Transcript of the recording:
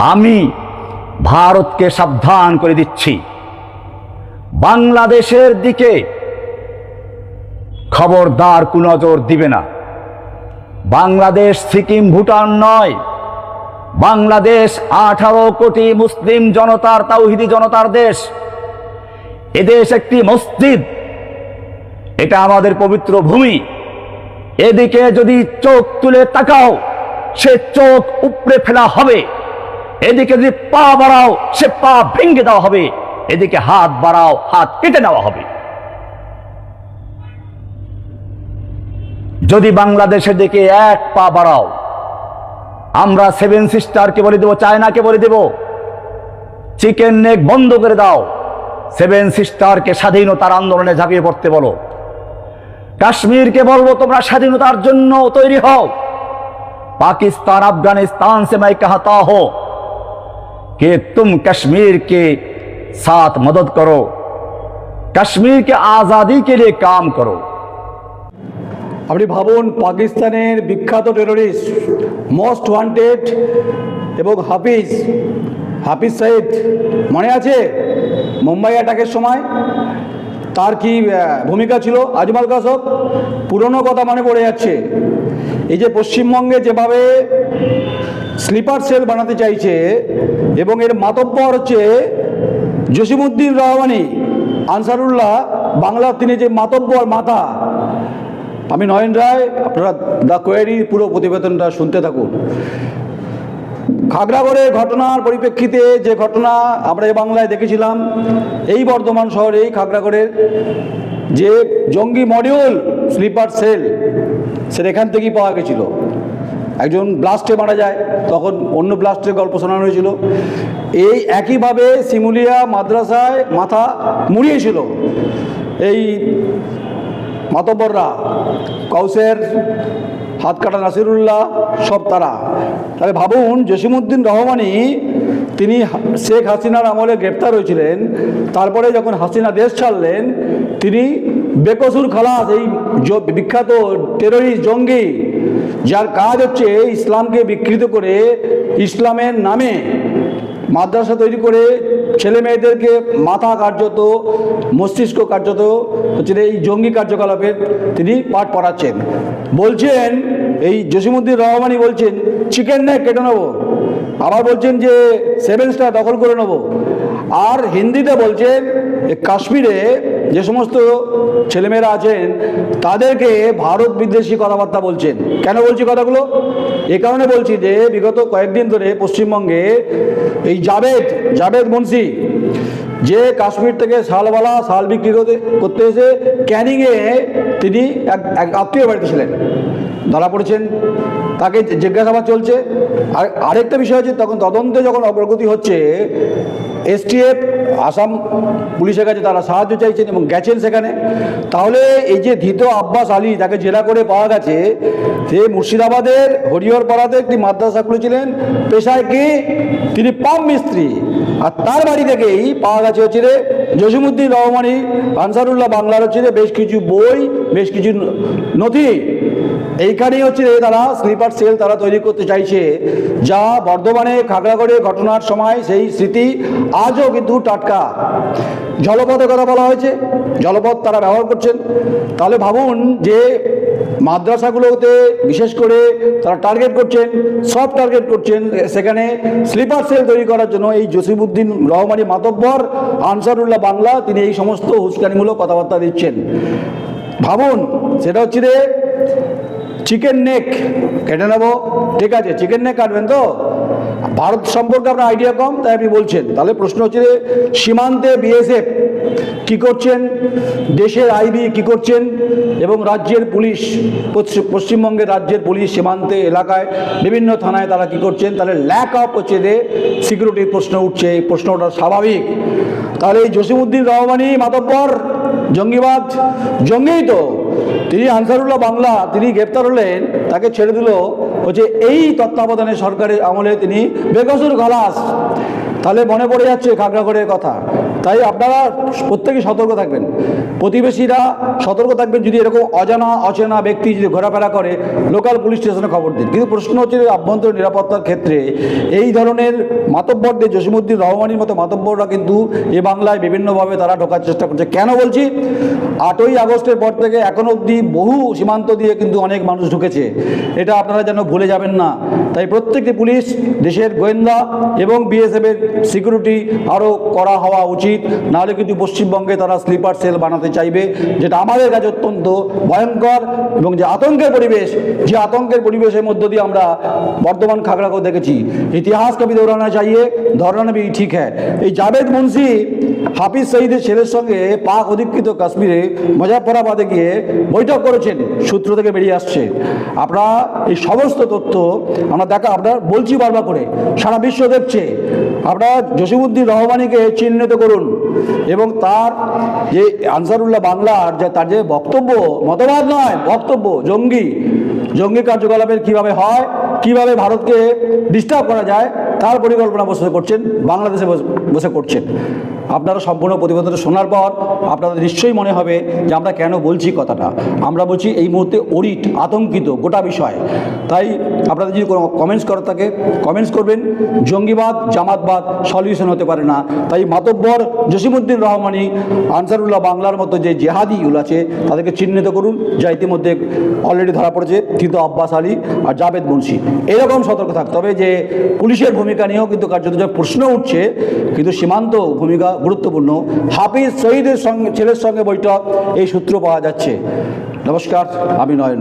আমি ভারতকে সাবধান করে দিচ্ছি। বাংলাদেশের দিকে খবরদার কুনজর দিবে না। বাংলাদেশ, সিকিম, ভুটান নয়। বাংলাদেশ, আঠারো কোটি মুসলিম জনতার, তাওহিদি জনতার দেশ। এদেশ একটি মসজিদ। এটা আমাদের পবিত্র ভূমি। এদিকে যদি চোখ তুলে তাকাও, সে চোখ উপড়ে ফেলা হবে। এদিকে যদি পা বাড়াও, সে পা ভেঙে দেওয়া হবে। এদিকে হাত বাড়াও, হাত কেটে নেওয়া হবে। যদি বাংলাদেশের দিকে এক পা বাড়াও, আমরা সেভেন সিস্টারকে বলে দেবো, চায়নাকে বলে দেব, চিকেন নেক বন্ধ করে দাও, সেভেন সিস্টারকে স্বাধীনতার আন্দোলনে ঝাঁপিয়ে পড়তে বলো। কাশ্মীরকে বলব, তোমরা স্বাধীনতার জন্য তৈরি হও। পাকিস্তান, আফগানিস্তান সেমাই মাইকা হাতা হো कि तुम कश्मीर के साथ मदद करो कश्मीर के आज़ादी के लिए काम करो আপনি ভাবুন পাকিস্তানের বিখ্যাত টেরোরিস্ট মোস্ট ওয়ান্টেড এবং হাফিজ হাফিজ সাইদ মনে আছে মুম্বাই অ্যাটাকের সময় তার কি আহ, ভূমিকা ছিল আজমাল কাসব পুরনো কথা মনে পড়ে যাচ্ছে এই যে পশ্চিমবঙ্গে যেভাবে স্লিপার সেল বানাতে চাইছে এবং এর মাতব্বর হচ্ছে জসিমুদ্দিন রহমানি আনসারুল্লাহ বাংলার তিনি যে মাতব্বর মাথা। আমি নয়ন রায়, আপনারা দ্য কোয়েরি পুরো প্রতিবেদনটা শুনতে থাকুন। খাগড়াগড়ের ঘটনার পরিপ্রেক্ষিতে যে ঘটনা আমরা এ বাংলায় দেখেছিলাম, এই বর্ধমান শহরেই খাগড়াগড়ের যে জঙ্গি মডিউল স্লিপার সেল, সেটা এখান থেকেই পাওয়া গেছিল। একজন ব্লাস্টে মারা যায়, তখন অন্য ব্লাস্টের গল্প শোনানো হয়েছিল। এই একইভাবে সিমুলিয়া মাদ্রাসায় মাথা মুড়িয়েছিল। এই মাতব্বররা কৌসের হাত কাটা নাসিরুল্লাহ, সব তারা। তাহলে ভাবুন জসিমুদ্দিন রহমানি, তিনি শেখ হাসিনার আমলে গ্রেপ্তার হয়েছিলেন, তারপরে যখন হাসিনা দেশ ছাড়লেন, তিনি বেকসুর খালাস, এই বিখ্যাত টেররিস্ট জঙ্গি যার কাজ হচ্ছে ইসলামকে বিকৃত করে ইসলামের নামে মাদ্রাসা তৈরি করে ছেলে মেয়েদেরকে মাথা কার্যত, মস্তিষ্ক কার্যত, হচ্ছে এই জঙ্গি কার্যকলাপের তিনি পাঠ পড়াচ্ছেন। বলছেন, এই জসিমুদ্দিন রহমানি বলছেন চিকেন নেক কেটে নেব। আবার বলছেন যে সেভেন স্টার দখল করে নেব। আর হিন্দিতে বলছেন কাশ্মীরে যে সমস্ত ছেলেমেয়েরা আছেন, তাদেরকে ভারত বিদ্বেষী কথাবার্তা বলছেন। কেন বলছি কথাগুলো? এ কারণে বলছি যে, বিগত কয়েকদিন ধরে পশ্চিমবঙ্গে এই জাভেদ জাভেদ মুন্সি, যে কাশ্মীর থেকে শালওয়ালা শাল বিক্রি করতে এসে ক্যানিংয়ে তিনি এক আত্মীয় বাড়িতে ছিলেন। ধরা পড়েছেন। তাকে জিজ্ঞাসাবাদ চলছে। আর আরেকটা বিষয় হচ্ছে, তখন তদন্তে যখন অগ্রগতি হচ্ছে, এসটিএফ, আসাম পুলিশের কাছে তারা সাহায্য চাইছেন এবং গেছেন সেখানে। তাহলে এই যে ধৃত আব্বাস আলী তাকে জেলা করে পাওয়া গেছে, সে মুর্শিদাবাদের হরিহরপাড়াতে একটি মাদ্রাসা খুলেছিলেন। পেশায় কি? তিনি পাম মিস্ত্রি। আর তার বাড়ি থেকেই পাওয়া গেছে হচ্ছে রে জসিমুদ্দিন রহমানি, আনসারুল্লাহ বাংলার হচ্ছে বেশ কিছু বই, বেশ কিছু নথি। এইখানেই হচ্ছে তারা স্লিপার সেল তারা তৈরি করতে চাইছে। যা বর্ধমানে খাগড়াগড়ে ঘটনার সময় সেই স্মৃতি আজও কিন্তু টাটকা। জলপথের কথা বলা হয়েছে, জলপথ তারা ব্যবহার করছেন। তাহলে ভাবুন যে মাদ্রাসাগুলোতে বিশেষ করে তারা টার্গেট করছেন, সব টার্গেট করছেন, সেখানে স্লিপার সেল তৈরি করার জন্য এই জসিমুদ্দিন রহমানি মাতব্বর, আনসারুল্লাহ বাংলা, তিনি এই সমস্ত হুস্কানিমূলক কথাবার্তা দিচ্ছেন। ভাবুন, সেটা হচ্ছে রে চিকেন নেক কেটে নেব। ঠিক আছে চিকেন নেক কাটবেন তো? ভারত সম্পর্কে আপনার আইডিয়া কম, তাই আপনি বলছেন। তাহলে প্রশ্ন হচ্ছে যে, সীমান্তে বিএসএফ কি করছেন? দেশের আইবি কি করছেন? এবং রাজ্যের পুলিশ পশ্চিম- পশ্চিমবঙ্গের রাজ্যের পুলিশ সীমান্তে এলাকায় বিভিন্ন থানায় তারা কি করছেন? তাহলে ল্যাক অফ হচ্ছে যে সিকিউরিটির প্রশ্ন উঠছে। এই প্রশ্নটা স্বাভাবিক। তাহলে এই জসিমুদ্দিন রহমানি, মাতব্বর, জঙ্গিবাদ, জঙ্গিই তো। তিনি আনসারুল্লাহ বাংলা, তিনি গ্রেপ্তার হলেন, তাকে ছেড়ে দিল। হচ্ছে এই তত্ত্বাবধানে সরকারের আমলে তিনি বেকসুর খালাস। তাহলে মনে পড়ে যাচ্ছে খাগড়াগড়ের কথা। তাই আপনারা প্রত্যেকে সতর্ক থাকবেন। প্রতিবেশীরা সতর্ক থাকবেন যদি এরকম অজানা, অচেনা ব্যক্তি যদি ঘোরাফেরা করে, লোকাল পুলিশ স্টেশনে খবর দিন। কিন্তু প্রশ্ন হচ্ছে আভ্যন্তরীণ নিরাপত্তার ক্ষেত্রে এই ধরনের মাতব্বরদের জসিমুদ্দিন রহমানির মতো মাতব্বররা কিন্তু এ বাংলায় বিভিন্নভাবে তারা ঢোকার চেষ্টা করছে। কেন বলছি? আটই আগস্টের পর থেকে এখন অবধি বহু সীমান্ত দিয়ে কিন্তু অনেক মানুষ ঢুকেছে। এটা আপনারা যেন ভুলে যাবেন না। তাই প্রত্যেকটি পুলিশ, দেশের গোয়েন্দা এবং বিএসএফের সিকিউরিটি আরও করা হওয়া উচিত। নাহলে কিন্তু পশ্চিমবঙ্গে তারা স্লিপার সেল বানাতে চাইবে, যেটা আমাদের কাছে অত্যন্ত ভয়ঙ্কর এবং যে আতঙ্কের পরিবেশ, যে আতঙ্কের পরিবেশের মধ্য দিয়ে আমরা বর্তমান খাগড়াকেও দেখেছি। ইতিহাস কবি দৌড়ানা চাইয়ে ধরানা भी ঠিক হ্যাঁ। এই জাভেদ মুন্সি, হাফিজ সঈদের ছেলের সঙ্গে পাক অধিকৃত কাশ্মীরে মুজাফরাবাদে গিয়ে বৈঠক করেছেন, সূত্র থেকে বেরিয়ে আসছে। আপনারা এই সমস্ত তথ্য আমরা দেখা, আপনার বলছি বারবার করে, সারা বিশ্ব দেখছে। আপনারা জসিমুদ্দিন রহমানিকে চিহ্নিত করুন। এবং তার যে আনসারুল্লাহ বাংলার যে তার যে বক্তব্য, মতবাদ নয়, বক্তব্য, জঙ্গি। জঙ্গি কার্যকলাপের কীভাবে হয়? কীভাবে ভারতকে ডিস্টার্ব করা যায় তার পরিকল্পনা বসে করছেন, বাংলাদেশে বসে- করছেন। আপনারা সম্পূর্ণ প্রতিবেদনটা শোনার পর আপনাদের নিশ্চয়ই মনে হবে যে আমরা কেন বলছি কথাটা। আমরা বলছি এই মুহূর্তে অরিট, আতঙ্কিত গোটা বিষয়। তাই আপনাদের যদি কোনো কমেন্টস করার থাকে কমেন্টস করবেন। জঙ্গিবাদ, জামাতবাদ সলিউশন হতে পারে না। তাই মাতব্বর জসিমুদ্দিন রহমানি, আনসারুল্লাহ বাংলার মতো যে জেহাদিগুলো আছে, তাদেরকে চিহ্নিত করুন। যা ইতিমধ্যে অলরেডি ধরা পড়েছে তৃতীয় আব্বাস আলী আর জাভেদ মুন্সি। এরকম সতর্ক থাকতে হবে যে পুলিশের ভূমিকা নিয়েও কিন্তু কার্যত প্রশ্ন উঠছে, কিন্তু সীমান্ত ভূমিকা গুরুত্বপূর্ণ হাফিজ শহীদের সঙ্গে, ছেলের সঙ্গে বৈঠক, এই সূত্র পাওয়া যাচ্ছে নমস্কার, আমি নয়ন।